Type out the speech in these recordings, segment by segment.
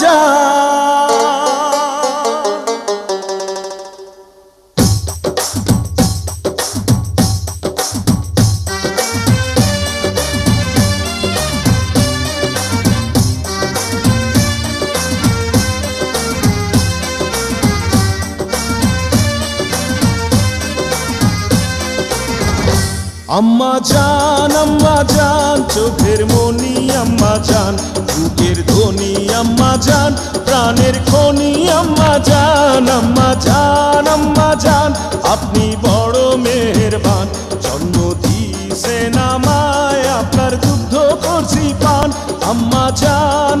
জান আম্মা জান আম্মা জান চোখের মনি আম্মা জান বুকের ধ্বনি, আম্মা জান প্রাণের খনি, আম্মা জান আম্মা জান আম্মা জান আপনি বড় মেহেরবান, জন্ম দিয়েছেন আমায়। আপনার দুগ্ধ করছি পান আম্মা জান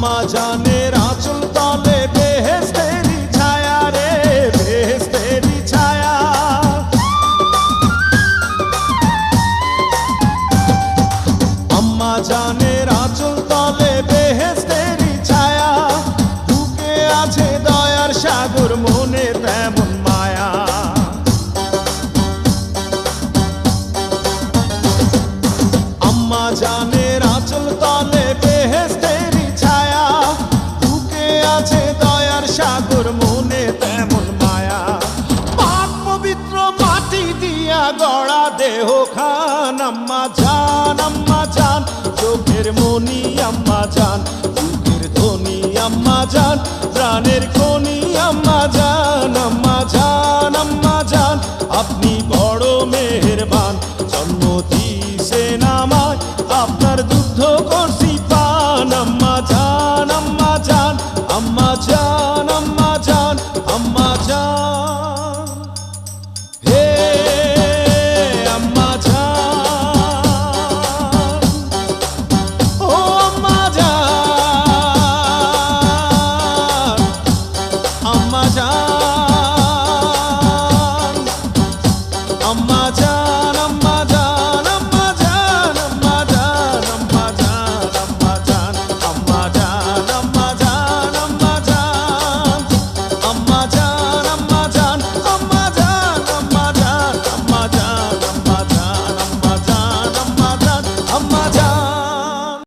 আম্মা জানের সাগর মনে তেমন মায়া। পাক পবিত্র মাটি দিয়া গড়া দেহ খান আম্মা জান আম্মা জান, চোখের মনি আম্মা জান চোখের ধ্বনি আম্মা জান, প্রাণের খনি আম্মা জান।